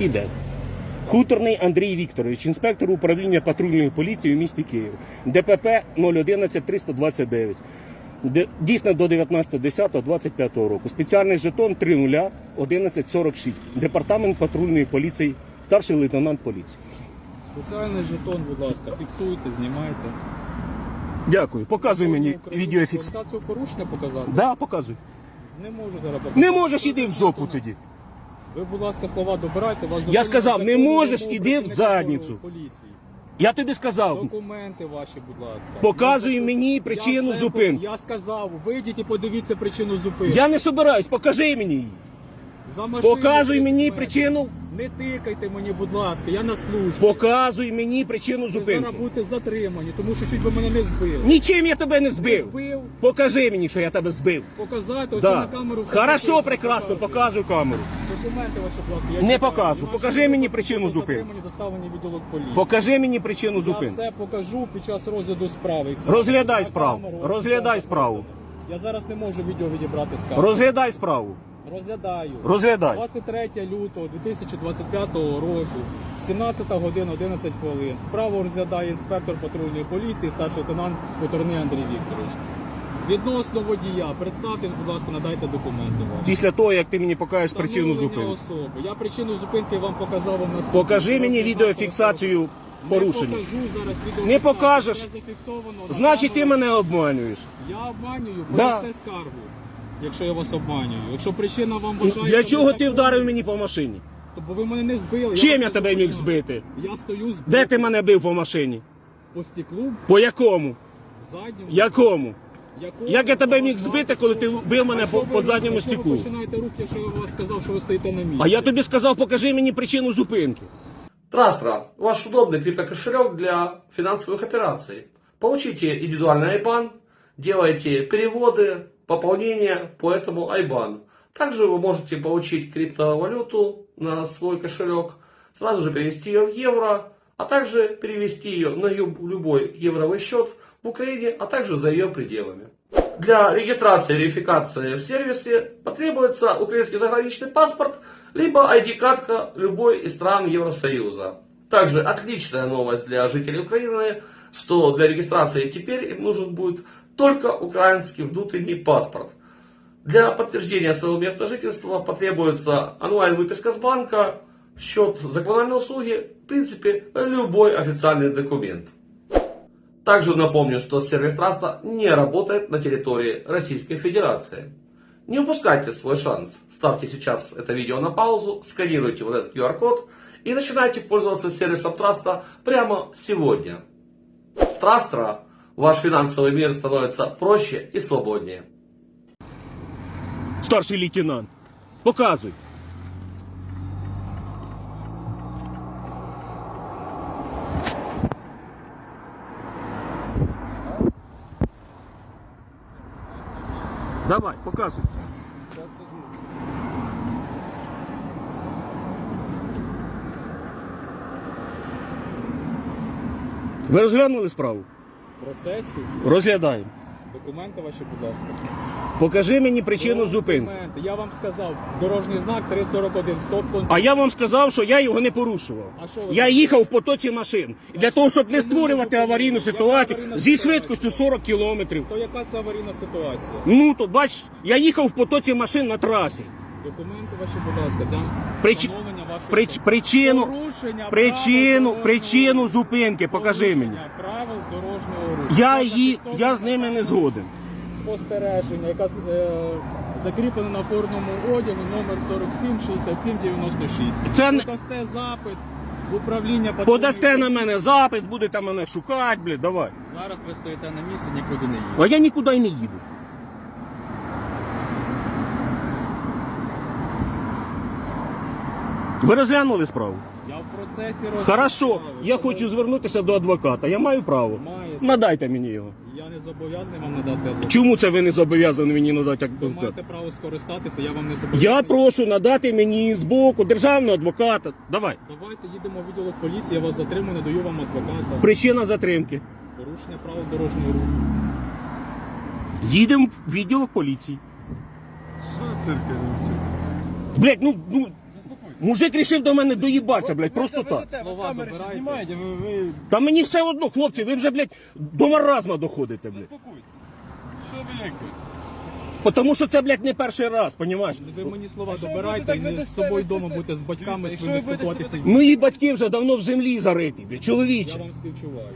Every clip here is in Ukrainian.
Іде. Хуторний Андрій Вікторович, інспектор управління патрульної поліції у місті Київ. ДПП 011 329. Дійсно до 19.10.25 року. Спеціальний жетон 30 1146. Департамент патрульної поліції, старший лейтенант поліції. Спеціальний жетон, будь ласка, фіксуйте, знімайте. Дякую. Показуй мені відеофікс. Фіксацію порушення показати? Да, показуй. Не можу зараз показати. Не можеш іди в жопу тоді. Ви, будь ласка, слова добирайте. Вас Я зупинили сказав, не можеш, вимоги іди в працівника задницю. Поліції. Я тобі сказав. Документи ваші, будь ласка. Показуй Я мені я причину все- зупинки. Я сказав, вийдіть і подивіться причину зупинки. Я не собираюсь, покажи мені її. За Показуй мені документи. причину. Не тикайте мені, будь ласка, я на службі. Показуй мені причину Ви зупинки. зараз будете затримані, тому що чуть би мене не збили. Нічим я тебе не Не збив. збив, Покажи мені, що я тебе збив. показати, ось Да. на камеру. все Хорошо, прекрасно, показую. показуй камеру. Документи ваші, будь ласка. Я Не чекаю. покажу. Ваші Покажи мені документи причину зупинки. затримані, доставлені в відділок поліції. Покажи мені причину Я зупинки. все покажу під час розгляду справи. Розглядай На справу. камеру, ось Розглядай справу. Я зараз не можу відео відібрати з камери. Розглядай справу. Розглядаю. Розглядай. 23 лютого 2025 року, 17 година 11 хвилин. Справу розглядає інспектор патрульної поліції, старший лейтенант Хуторний Андрій Вікторович. Відносно водія, представтесь, будь ласка, надайте документи ваші. Після того, як ти мені покажеш причину Встановлення зупинки. особи. Я причину зупинки вам показав вам на Покажи мені відеофіксацію Не порушення. покажу зараз відеофіксацію. Не покажеш. Це зафіксовано на Значить, ти камеру. мене обманюєш. Я обманюю, Да. скаргу, якщо я вас обманюю. Якщо причина вам вважає... Для чого ти вдарив мені по машині? Бо ви мене не збили. Чим вас я не тебе міг зупиняв. збити? Я стою з Де ти мене бив по машині? по стеклу, По якому? задньому. Якому? Якого Як я тебе вас міг збити, коли ти бив мене А по, що по ви- задньому а що стеклу? Ви починаєте рух, якщо я вас сказав, що ви стоїте на місці. А я тобі сказав, покажи мені причину зупинки. Трастра – ваш удобный криптокошелек для финансовых операций. Получите индивидуальный IBAN, делайте переводы, Пополнения по этому IBAN. Также вы можете получить криптовалюту на свой кошелек, сразу же перевести ее в евро, а также перевести ее на любой евровый счет в Украине, а также за ее пределами. Для регистрации и верификации в сервисе потребуется украинский заграничный паспорт, либо ID-картка любой из стран Евросоюза. Также отличная новость для жителей Украины, что для регистрации теперь им нужен будет только украинский внутренний паспорт. Для подтверждения своего места жительства потребуется онлайн-выписка с банка, счет за коммунальные услуги, в принципе, любой официальный документ. Также напомню, что сервис Траста не работает на территории Российской Федерации. Не упускайте свой шанс. Ставьте сейчас это видео на паузу, сканируйте вот этот QR-код и начинайте пользоваться сервисом Траста прямо сегодня. Трастра ваш финансовый мир становится проще и свободнее. Старший лейтенант. Показуй. Давай, показуй. Ви розглянули справу? В процесі Розглядаємо. документи ваші, будь ласка. Покажи мені причину зупинки. Документи. Я вам сказав, дорожній знак 341, стоп контроль. А я вам сказав, що я його не порушував. А що ви Я їхав в потоці машин. Для того, щоб не створювати аварійну ситуацію зі швидкістю 40 кілометрів. То яка це аварійна ситуація? Ну, то бач, я їхав в потоці машин на трасі. Документи ваші, будь ласка, для Прич- встановлення Прич... Причину, Порушення причину, правил причину дорожнього зупинки покажи мені. Порушення правил дорожнього руху. Я, Це її, я з ними не згоден. Спостереження, яка е, закріплена на формному одягу номер 47 67 96. Це не- Подасте запит в управління патрульної Подасте на мене запит, будете мене шукати, блядь, давай. Зараз ви стоїте на місці, нікуди не їдете. А я нікуди й не їду. Ви розглянули справу? Я в процесі розгляду Хорошо, я хочу звернутися до адвоката. Я маю право. Маєте. Надайте мені його. Я не зобов'язаний вам надати адвоката. Чому це ви не зобов'язані мені надати Ви адвоката? маєте право скористатися, я вам не зобов'язаний. Я прошу надати мені з боку державного адвоката. Давай. Давайте їдемо в відділок поліції, я вас затримую, надаю вам адвоката. Причина затримки. Порушення правил дорожнього руху. Їдемо в відділок поліції. Блять, ну, ну Мужик рішив до мене доїбатися, блядь, просто так. Слова камери знімаєте, ви, ви Та мені все одно, хлопці, ви вже, блядь, до маразма доходите, блядь. спокойтесь. Що ви як ви? Тому що це, блядь, не перший раз, понімаєш? Ви мені слова Якщо ви добирайте будете так не з собою вдома будете з батьками Дивіться, своїми якщо ви будете спілкуватися. з- Мої батьки вже давно в землі зариті, блядь, Я чоловіче. вам співчуваю.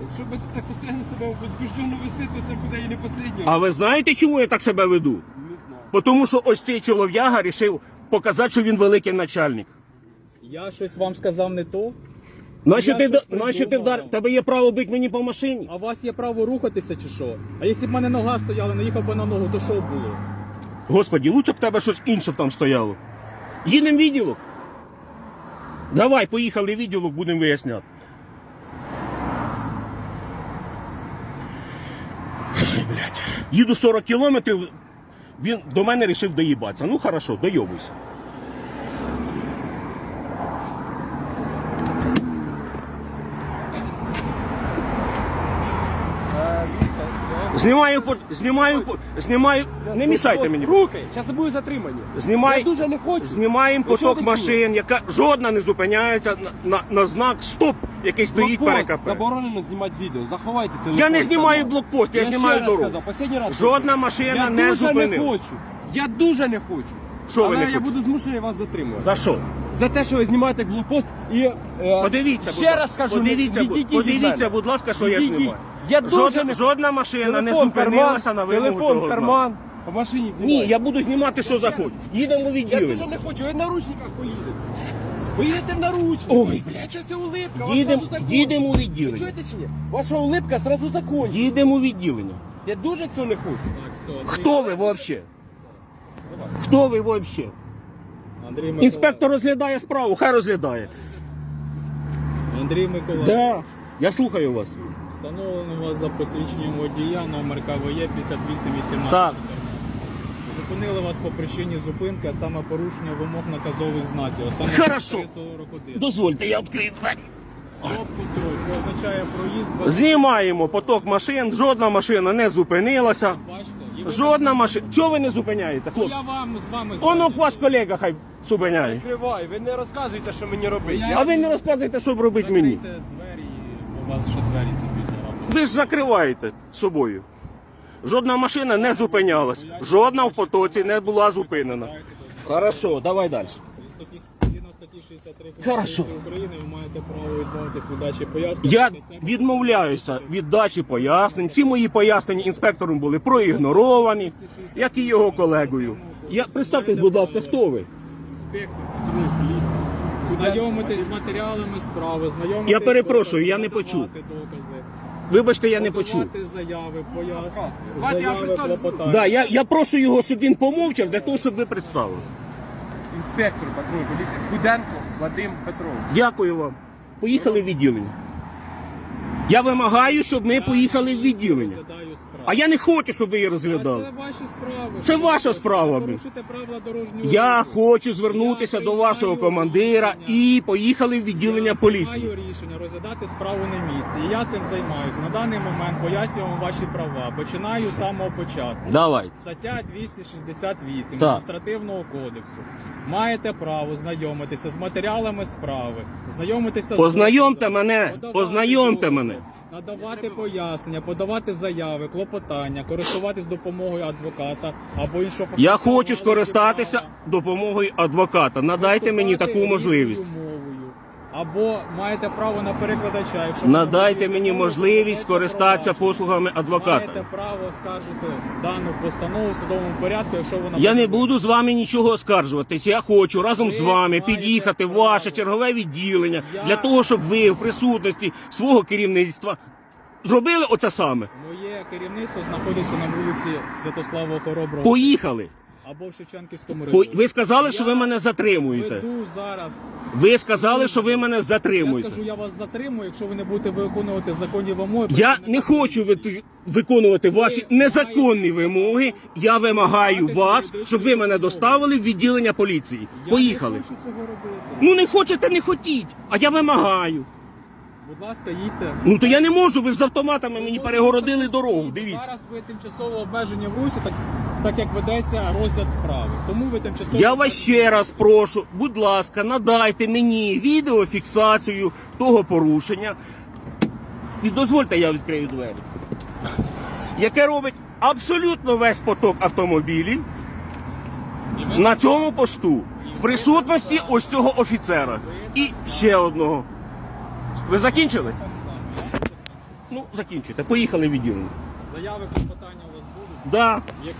Якщо ви так постійно себе возбуждено вести, то це буде і не посидньо. А ви знаєте, чому я так себе веду? Не знаю. Тому що ось цей чолов'яга рішив показати, що він великий начальник. Я щось вам сказав не то, Наче Я ти, щось да- ти придумав. вдар, тебе є право бити мені по машині. а у вас є право рухатися чи що? А якщо б мене нога стояла, наїхав би на ногу, то що б було? Господі, лучше б тебе щось інше там стояло. Їдемо в відділок. Давай, поїхали в відділок, будемо виясняти. Ай, блядь. Їду 40 кілометрів, він до мене вирішив доїбатися. Ну хорошо, дойобуйся. Знімаю, по- знімаю, по- знімаю, не мішайте мені. Руки! Зараз буду затримані. Знімай, Я дуже не хочу. знімаємо Ви поток ти машин, яка жодна не зупиняється на, на, на знак стоп, який стоїть Блокпост, перед КП. Заборонено знімати відео. Заховайте телефон. Я не знімаю там. блокпост, я, Я знімаю ще раз дорогу. сказав, останній раз. Жодна машина я не дуже не зупинила. хочу. Я дуже не хочу. Що ви Але не я хочете? буду змушений вас затримувати. За що? За те, що ви знімаєте блокпост і... е, Подивіться, будь ще ласка. раз скажу, подивіться, будь- відійдіть від подивіться, мене. будь ласка, що я Відійдіть. знімаю. Я дуже Жодна, не... жодна машина не Телефон в зупинилася карман, на вимогу Телефон цього в знаку. карман. В машині знімаю. Ні, я буду знімати, що захочу. Їдемо в Я дуже відділення. не хочу, ви в наручниках поїдете. Ви їдете в наручниках. Ой, блядь. Це все улипка, вас Їдемо, у Ви відділення. чуєте чи ні? Ваша улипка сразу закончить. Їдемо у відділення. Я дуже цього не хочу. Так, все. Андрій- Хто ви взагалі? Хто ви взагалі? Андрій Микола... Інспектор розглядає справу, хай розглядає. Андрій Микола. Да. Я слухаю вас. Встановлено вас за посвідченням водія номер КВЄ 5818. Так. Зупинили вас по причині зупинки, а саме порушення вимог наказових знаків. А саме Хорошо. 341. Дозвольте, я відкрию двері. Що означає проїзд без... Знімаємо поток машин, жодна машина не зупинилася. Бачите? І ви- Жодна машина. Чого ви не зупиняєте, Ну, хлопці? Я вам з вами... Воно згоден. ваш колега хай зупиняє. Відкривай, ви не розказуєте, що мені робити. Я-. А ви не розказуєте, що б робити мені. Закрийте двері, у вас ще двері зараз. Ви ж закриваєте собою. Жодна машина не зупинялась. Жодна в потоці не була зупинена. Хорошо, давай далі. Згідно статті 63 Хорошо. Конституції України ви маєте право відмовитись від дачі пояснень. Я відмовляюся від дачі пояснень. Всі мої пояснення інспектором були проігноровані, як і його колегою. Я представтесь, будь ласка, хто ви? Інспектор поліції. Знайомитись з матеріалами справи, знайомитись Я перепрошую, я не почув. докази, Вибачте, я не почув. заяви, пояснення, заяви, клопотання. Да, я, я прошу його, щоб він помовчав, для того, щоб ви представили. Інспектор патрульної поліції Худенко Вадим Петрович. Дякую вам. Поїхали в відділення. Я вимагаю, щоб ми поїхали в відділення. Справу. А я не хочу, щоб ви її А розглядали. Це ваші справи. Це ваша справа, блін. Порушите правила дорожнього Я руху. хочу звернутися Я до вашого приймаю командира рішення. і поїхали в відділення Я поліції. приймаю рішення розглядати справу на місці. І я цим займаюся. На даний момент пояснюю вам ваші права. Починаю з самого початку. Давай. Стаття 268 Так. адміністративного кодексу. Маєте право знайомитися з матеріалами справи, знайомитися з Познайомте доказами, мене, подавати познайомте докази, мене. Надавати пояснення, подавати заяви, клопотання, користуватись допомогою адвоката або іншого Я фахівця хочу скористатися допомогою адвоката. Надайте мені таку можливість. Або маєте право на перекладача, якщо Надайте мені можливість скористатися послугами адвоката. Маєте право скаржити дану постанову в судовому порядку, якщо вона Я не буду з вами нічого оскаржуватись. Я хочу разом з Ви вами маєте під'їхати в право. ваше чергове відділення Я- для того, щоб ви в присутності свого керівництва зробили оце саме. Моє керівництво знаходиться на вулиці Святослава Хороброго Поїхали. Або в Шевченківському По- районі. Ви сказали, що ви мене затримуєте. Веду зараз. Ви сказали, що ви мене Я затримуєте. скажу, я вас затримую, якщо ви не будете виконувати законні вимоги. Я не хочу ви- виконувати ваші незаконні вимоги. Я вимагаю вас, щоб ви мене доставили в відділення поліції. Я Поїхали. не хочу цього робити. Ну не хочете, не хотіть. А я вимагаю. Будь ласка, їдьте. Ну то я не можу. Ви ж з автоматами мені перегородили дорогу. Дивіться. Зараз ви тимчасово обмежені в русі, так, так як ведеться розгляд справи. Тому ви тимчасово Я вас ще раз прошу, будь ласка, надайте мені відеофіксацію того порушення. І дозвольте, я відкрию двері. Яке робить абсолютно весь поток автомобілів ви- на цьому посту в присутності ось цього офіцера. І ще одного. Ви закінчили? Ну, закінчуйте. Поїхали відділення. заяви клопотання у вас будуть? Да. Які?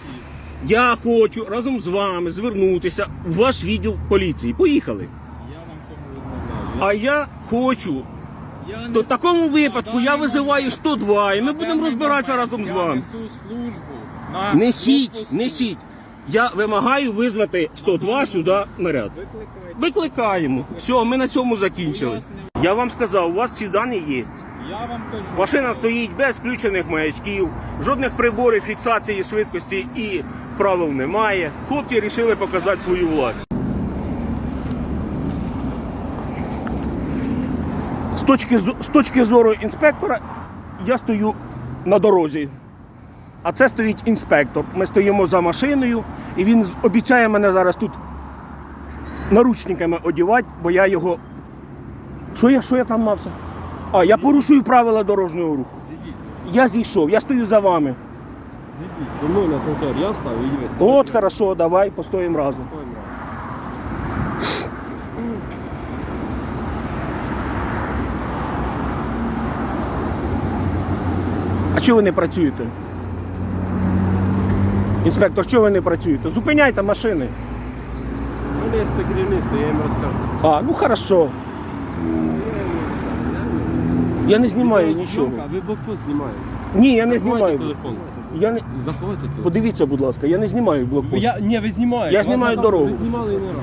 Я хочу разом з вами звернутися в ваш відділ поліції. Поїхали. Я вам цьому відмовляю. А я хочу. Я То в такому випадку я визиваю момент- 102 і ми будемо розбиратися разом з вами. Несіть, несіть. Я вимагаю визвати 102 сюди наряд. Викликаємо. Все, ми на цьому закінчили. Я вам сказав, у вас ці дані є. Я вам кажу. Машина стоїть без включених маячків, жодних приборів фіксації швидкості і правил немає. Хлопці вирішили показати свою власть. З точки, з- точки зору інспектора я стою на дорозі. А це стоїть інспектор. Ми стоїмо за машиною, і він обіцяє мене зараз тут наручниками одівати, бо я його. Що я, що я там мався? А, я порушую правила дорожнього руху. Я зійшов, я стою за вами. Зі мною на тротуар я став і ви От хорошо, давай постоїмо разом. А чого ви не працюєте? Інспектор, чого ви не працюєте? Зупиняйте машини. Мене є це керівництво, я їм розкажу. А, ну хорошо. Я не знімаю нічого. А ви блокпост знімаєте. Ні, я не знімаю. телефон. Я не... Заховайте тут. Подивіться, будь ласка, я не знімаю блокпост. Я, ні, ви знімаєте. Я Вас знімаю на- дорогу. Ви знімали і не раз.